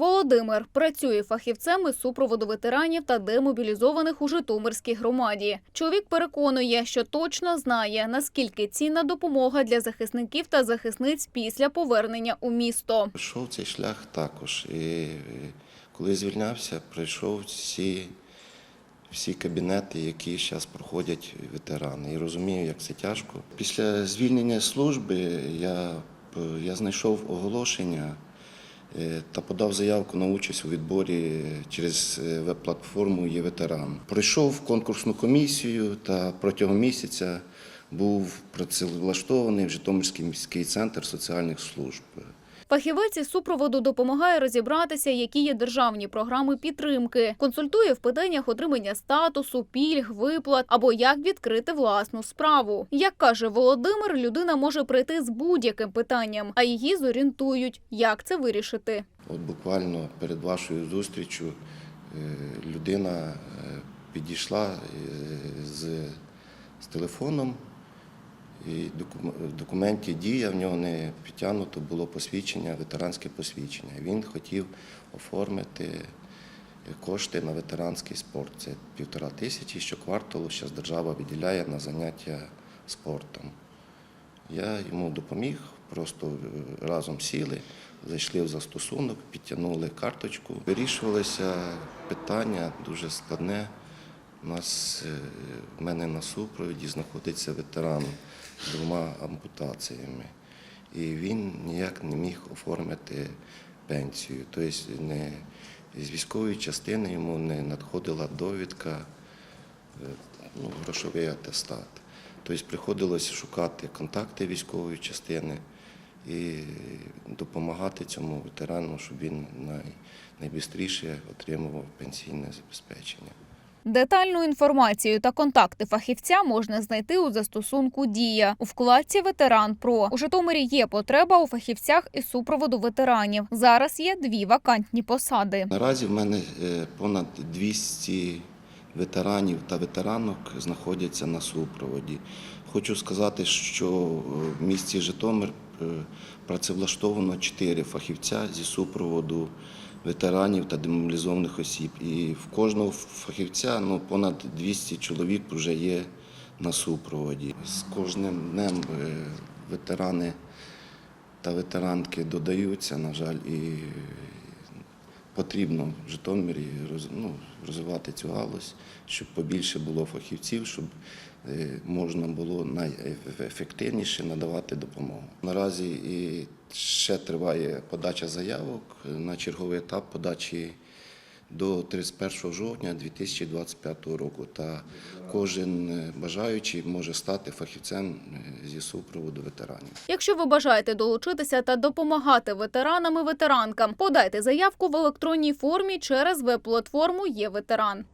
Володимир працює фахівцем із супроводу ветеранів та демобілізованих у Житомирській громаді. Чоловік переконує, що точно знає, наскільки цінна допомога для захисників та захисниць після повернення у місто. Пройшов цей шлях також. І коли звільнявся, пройшов всі, всі кабінети, які зараз проходять ветерани. І розумію, як це тяжко. Після звільнення служби я, я знайшов оголошення та подав заявку на участь у відборі через е, веб-платформу є ветеран. Пройшов конкурсну комісію та протягом місяця був працевлаштований в Житомирський міський центр соціальних служб. Фахівець із супроводу допомагає розібратися, які є державні програми підтримки, консультує в питаннях отримання статусу, пільг, виплат або як відкрити власну справу. Як каже Володимир, людина може прийти з будь-яким питанням, а її зорієнтують, як це вирішити. От буквально перед вашою зустрічю е, людина е, підійшла е, з, з телефоном, в документі дія в нього не підтягнуто було посвідчення, ветеранське посвідчення. Він хотів оформити кошти на ветеранський спорт. Це півтора тисячі щокварталу зараз держава виділяє на заняття спортом. Я йому допоміг, просто е, разом сіли, зайшли в застосунок, підтягнули карточку. Вирішувалося питання дуже складне. У нас е, в мене на супроводі знаходиться ветеран з двома ампутаціями. І він ніяк не міг оформити пенсію. Тобто не, з військової частини йому не надходила довідка е, ну, грошовий атестат. Тобто приходилось шукати контакти військової частини і допомагати цьому ветерану, щоб він най, найбістріше отримував пенсійне забезпечення. Детальну інформацію та контакти фахівця можна знайти у застосунку Дія у вкладці Ветеран Про у Житомирі є потреба у фахівцях із супроводу ветеранів. Зараз є дві вакантні посади. Наразі в мене е, понад 200 ветеранів та ветеранок знаходяться на супроводі. Хочу сказати, що е, в місті Житомир е, працевлаштовано 4 фахівця зі супроводу ветеранів та демобілізованих осіб. І в кожного фахівця ну, понад 200 чоловік вже є на супроводі. З кожним днем е, ветерани та ветеранки додаються, на жаль, і потрібно в Житомирі ну, розвивати цю галузь, щоб побільше було фахівців, щоб е, можна було найефективніше надавати допомогу. Наразі ще триває подача заявок на черговий етап подачі до 31 жовтня 2025 року. Та кожен е, бажаючий може стати фахівцем е, зі супроводу ветеранів. Якщо ви бажаєте долучитися та допомагати ветеранам і ветеранкам, подайте заявку в електронній формі через веб-платформу Є ветеран.